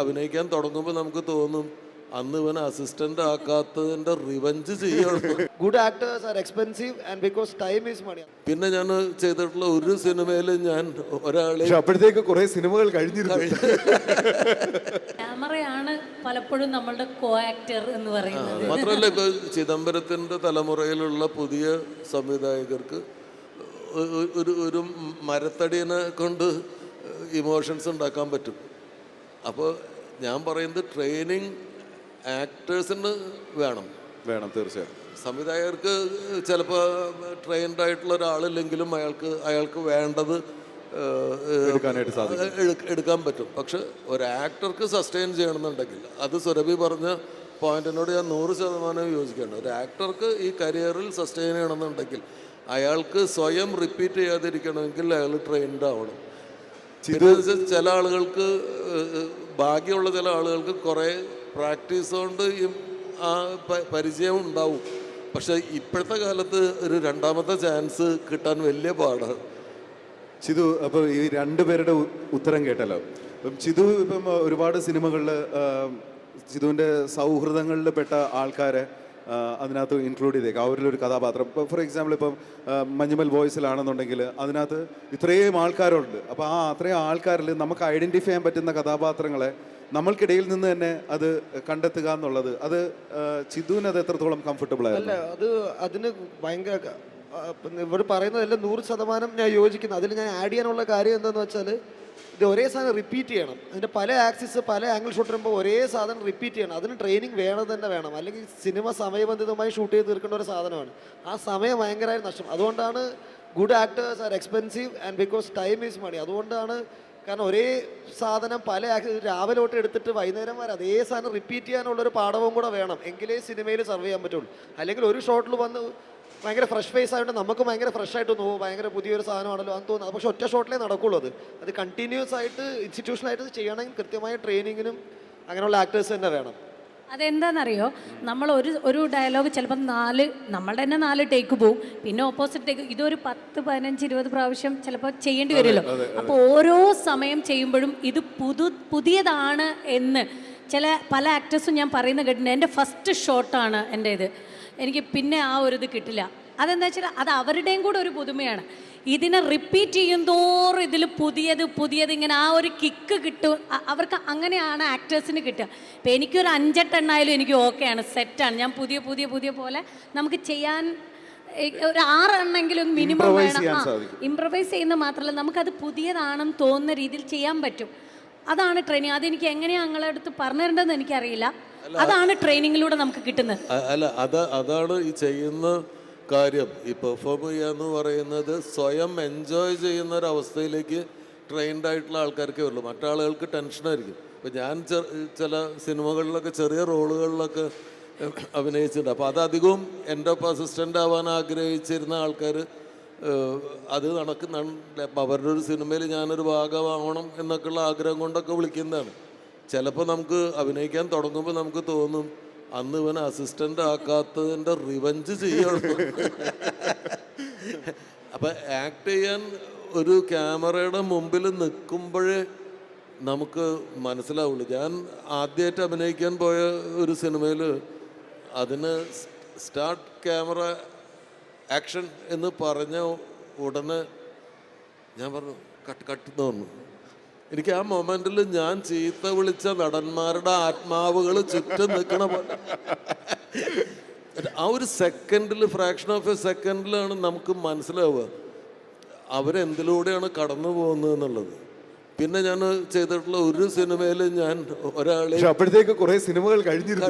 അഭിനയിക്കാൻ തുടങ്ങുമ്പോൾ നമുക്ക് തോന്നും അന്ന് ഇവൻ അസിസ്റ്റന്റ് ആക്കാത്തതിന്റെ റിവഞ്ച് ചെയ്യണം. Good actors are expensive and because time is money പിന്നെ ഞാൻ ചെയ്തിട്ടുള്ള ഒരു സിനിമയിൽ ഞാൻ ഒരാളെ അപ്പോഴത്തേക്ക് കുറെ സിനിമകൾ കഴിഞ്ഞിരുന്നു. ക്യാമറയാണ് പലപ്പോഴും നമ്മളുടെ കോ ആക്ടർ എന്ന് പറയുന്നത്. മാത്രമല്ല ഇപ്പൊ ചിദംബരത്തിന്റെ തലമുറയിലുള്ള പുതിയ സംവിധായകർക്ക് ഒരു ഒരു മരത്തടിയെ കൊണ്ട് ഇമോഷൻസ് ഉണ്ടാക്കാൻ പറ്റും. അപ്പോൾ ഞാൻ പറയുന്നത് ട്രെയിനിങ് ആക്ടേഴ്സിന് വേണം. വേണം തീർച്ചയായും. സംവിധായകർക്ക് ചിലപ്പോൾ ട്രെയിൻഡ് ആയിട്ടുള്ള ഒരാളില്ലെങ്കിലും അയാൾക്ക് അയാൾക്ക് വേണ്ടത് എടുക്കാൻ പറ്റും. പക്ഷെ ഒരു ആക്ടർക്ക് സസ്റ്റെയിൻ ചെയ്യണമെന്നുണ്ടെങ്കിൽ അത് സുരഭി പറഞ്ഞ പോയിന്റിനോട് ഞാൻ നൂറ് ശതമാനം യോജിക്കുകയാണ്. ഒരു ആക്ടർക്ക് ഈ കരിയറിൽ സസ്റ്റെയിൻ ചെയ്യണമെന്നുണ്ടെങ്കിൽ അയാൾക്ക് സ്വയം റിപ്പീറ്റ് ചെയ്യാതിരിക്കണമെങ്കിൽ അയാൾ ട്രെയിൻഡ് ആവണം. വെച്ചാൽ ചില ആളുകൾക്ക് ബാക്കിയുള്ള ഭാഗ്യമുള്ള ചില ആളുകൾക്ക് കുറേ പ്രാക്ടീസ് കൊണ്ട് ഈ ആ പരിചയം ഉണ്ടാവും. പക്ഷെ ഇപ്പോഴത്തെ കാലത്ത് ഒരു രണ്ടാമത്തെ ചാൻസ് കിട്ടാൻ വലിയ പാടാണ് ചിതു അപ്പോൾ ഈ രണ്ടുപേരുടെ ഉത്തരം കേട്ടല്ലോ. അപ്പം ചിതു ഇപ്പം ഒരുപാട് സിനിമകളിൽ ചിതുവിന്റെ സൗഹൃദങ്ങളിൽ പെട്ട ആൾക്കാരെ അതിനകത്ത് ഇൻക്ലൂഡ് ചെയ്തേക്കാം. അവരിലൊരു കഥാപാത്രം. ഇപ്പോൾ ഫോർ എക്സാമ്പിൾ ഇപ്പം മഞ്ഞുമൽ വോയിസിലാണെന്നുണ്ടെങ്കിൽ അതിനകത്ത് ഇത്രയും ആൾക്കാരുണ്ട്. അപ്പോൾ ആ അത്രയും ആൾക്കാരിൽ നമുക്ക് ഐഡന്റിഫൈ ചെയ്യാൻ പറ്റുന്ന കഥാപാത്രങ്ങളെ നമ്മൾക്കിടയിൽ നിന്ന് തന്നെ അത് കണ്ടെത്തുക എന്നുള്ളത്. അത് ചിദുവിന് അത് എത്രത്തോളം കംഫർട്ടബിൾ ആയിരുന്നു? അത് അതിന് ഭയങ്കര ഇവർ പറയുന്നതെല്ലാം നൂറ് ശതമാനം ഞാൻ യോജിക്കുന്നു. അതിൽ ഞാൻ ആഡ് ചെയ്യാനുള്ള കാര്യം എന്താണെന്ന് വെച്ചാൽ ഇത് ഒരേ സാധനം റിപ്പീറ്റ് ചെയ്യണം. അതിന്റെ പല ആക്സിസ് പല ആംഗിൾ ഷൂട്ട് വരുമ്പോൾ ഒരേ സാധനം റിപ്പീറ്റ് ചെയ്യണം. അതിന് ട്രെയിനിങ് വേണം തന്നെ വേണം. അല്ലെങ്കിൽ സിനിമ സമയബന്ധിതമായി ഷൂട്ട് ചെയ്ത് തീർക്കേണ്ട ഒരു സാധനമാണ്. ആ സമയം ഭയങ്കരമായി നഷ്ടം അതുകൊണ്ടാണ് good actors are expensive and because time is money അതുകൊണ്ടാണ് കാരണം ഒരേ സാധനം പല രാവിലെ തൊട്ട് എടുത്തിട്ട് വൈകുന്നേരം വരെ അതേ സാധനം റിപ്പീറ്റ് ചെയ്യാനുള്ളൊരു പാഠവും കൂടെ വേണം. എങ്കിലേ സിനിമയിൽ സർവ് ചെയ്യാൻ പറ്റുള്ളൂ. അല്ലെങ്കിൽ ഒരു ഷോട്ടിൽ വന്ന് ഭയങ്കര ഫ്രഷ് ഫേസ് ആയതുകൊണ്ട് നമുക്ക് ഭയങ്കര ഫ്രഷ് ആയിട്ട് തോന്നും ഭയങ്കര പുതിയൊരു സാധനമാണല്ലോ എന്ന് തോന്നുന്നത് പക്ഷെ ഒറ്റ ഷോട്ടിലേ നടക്കുള്ളൂ അത്. അത് കണ്ടിന്യൂസ് ആയിട്ട് ഇൻസ്റ്റിറ്റ്യൂഷനായിട്ട് ചെയ്യണമെങ്കിൽ കൃത്യമായ ട്രെയിനിങ്ങിനും അങ്ങനെയുള്ള ആക്ടേഴ്സ് തന്നെ വേണം. അതെന്താണെന്നറിയോ നമ്മൾ ഒരു ഒരു ഡയലോഗ് ചിലപ്പോൾ നാല് നമ്മളുടെ തന്നെ നാല് ടേക്ക് പോവും. പിന്നെ ഓപ്പോസിറ്റ് ടേക്ക് ഇതൊരു പത്ത് പതിനഞ്ച് ഇരുപത് പ്രാവശ്യം ചിലപ്പോൾ ചെയ്യേണ്ടി വരുമല്ലോ. അപ്പോൾ ഓരോ സമയം ചെയ്യുമ്പോഴും ഇത് പുതു പുതിയതാണ് എന്ന് ചില പല ആക്ടേഴ്സും ഞാൻ പറയുന്ന കേട്ടിട്ടുണ്ട്. എന്റെ ഫസ്റ്റ് ഷോട്ടാണ് എന്റെ ഇത് എനിക്ക് പിന്നെ ആ ഒരു ഇത് കിട്ടില്ല. അതെന്താ വെച്ചാൽ അത് അവരുടെയും കൂടെ ഒരു പുതുമയാണ്. ഇതിനെ റിപ്പീറ്റ് ചെയ്യും തോറും ഇതിൽ പുതിയത് പുതിയത് ഇങ്ങനെ ആ ഒരു കിക്ക് കിട്ടും. അവർക്ക് അങ്ങനെയാണ് ആക്ടേഴ്സിന് കിട്ടുക. ഇപ്പം എനിക്കൊരു അഞ്ചെട്ടെണ്ണായാലും എനിക്ക് ഓക്കെയാണ് സെറ്റാണ് ഞാൻ പുതിയ പുതിയ പുതിയ പോലെ നമുക്ക് ചെയ്യാൻ ഒരു ആറെണ്ണെങ്കിലും മിനിമം വേണം. ആ. ഇംപ്രവൈസ് ചെയ്യുന്ന മാത്രമല്ല നമുക്കത് പുതിയതാണെന്ന് തോന്നുന്ന രീതിയിൽ ചെയ്യാൻ പറ്റും. അതാണ് ട്രെയിനിങ് അതെനിക്ക് എങ്ങനെയാണ് ഞങ്ങളെ അടുത്ത് പറഞ്ഞു തരേണ്ടതെന്ന് എനിക്കറിയില്ല അതാണ് ട്രെയിനിങ്ങിലൂടെ നമുക്ക് കിട്ടുന്നത്. അല്ല അത് അതാണ് ഈ ചെയ്യുന്ന കാര്യം. ഈ പെർഫോം ചെയ്യുക എന്ന് പറയുന്നത് സ്വയം എൻജോയ് ചെയ്യുന്ന ഒരു അവസ്ഥയിലേക്ക് ട്രെയിൻഡ് ആയിട്ടുള്ള ആൾക്കാർക്കേ ഉള്ളൂ. മറ്റാളുകൾക്ക് ടെൻഷനായിരിക്കും ഇപ്പം ഞാൻ ചില സിനിമകളിലൊക്കെ ചെറിയ റോളുകളിലൊക്കെ അഭിനയിച്ചിട്ടുണ്ട്. അപ്പോൾ അതധികവും എന്റെ ഒപ്പം അസിസ്റ്റന്റ് ആവാൻ ആഗ്രഹിച്ചിരുന്ന ആൾക്കാർ അത് നടക്കുന്ന അവരുടെ ഒരു സിനിമയിൽ ഞാനൊരു ഭാഗമാവണം എന്നൊക്കെയുള്ള ആഗ്രഹം കൊണ്ടൊക്കെ വിളിക്കുന്നതാണ്. ചിലപ്പോൾ നമുക്ക് അഭിനയിക്കാൻ തുടങ്ങുമ്പോൾ നമുക്ക് തോന്നും അന്ന് ഇവൻ അസിസ്റ്റന്റ് ആക്കാത്തതിന്റെ റിവഞ്ച് ചെയ്യണം. അപ്പം ആക്ട് ചെയ്യാൻ ഒരു ക്യാമറയുടെ മുമ്പിൽ നിൽക്കുമ്പോഴേ നമുക്ക് മനസ്സിലാവുള്ളൂ. ഞാൻ ആദ്യമായിട്ട് അഭിനയിക്കാൻ പോയ ഒരു സിനിമയിൽ അതിന് സ്റ്റാർട്ട് ക്യാമറ ആക്ഷൻ എന്ന് പറഞ്ഞ ഉടനെ ഞാൻ പറഞ്ഞു കട്ട് കട്ട് എന്ന് പറഞ്ഞു. എനിക്ക് ആ മൊമെന്റിൽ ഞാൻ ചീത്ത വിളിച്ച നടന്മാരുടെ ആത്മാവുകൾ ചുറ്റും നിൽക്കണ പോലെ ആ ഒരു സെക്കൻഡിൽ ഫ്രാക്ഷൻ ഓഫ് എ സെക്കൻഡിലാണ് നമുക്ക് മനസ്സിലാവുക. അവരെന്തിലൂടെയാണ് കടന്നു പോകുന്നത് എന്നുള്ളത്. പിന്നെ ഞാൻ ചെയ്തിട്ടുള്ള ഒരു സിനിമയിൽ ഞാൻ ഒരാളെ അപ്പോഴത്തേക്ക് കുറെ സിനിമകൾ കഴിഞ്ഞിരുന്നു.